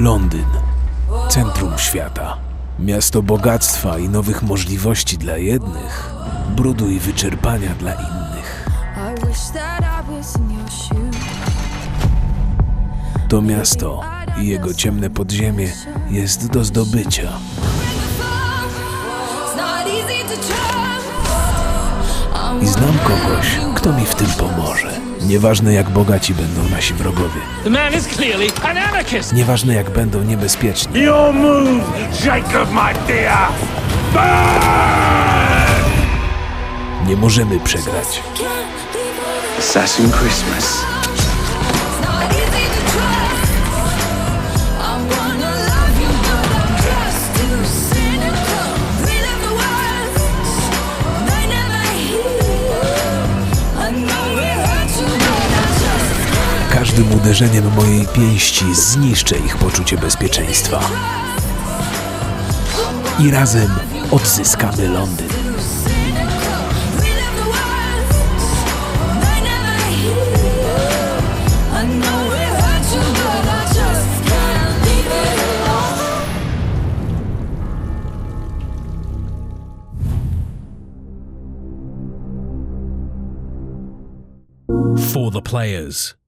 Londyn. Centrum świata. Miasto bogactwa i nowych możliwości dla jednych, brudu i wyczerpania dla innych. To miasto i jego ciemne podziemie jest do zdobycia. I znam kogoś, kto mi w tym pomoże. Nieważne jak bogaci będą nasi wrogowie. The man is clearly an anarchist. Nieważne jak będą niebezpieczni. Your move, Jacob, my dear! Nie możemy przegrać. Assassin Christmas. Każdym uderzeniem mojej pięści zniszczę ich poczucie bezpieczeństwa. I razem odzyskamy Londyn. For the players.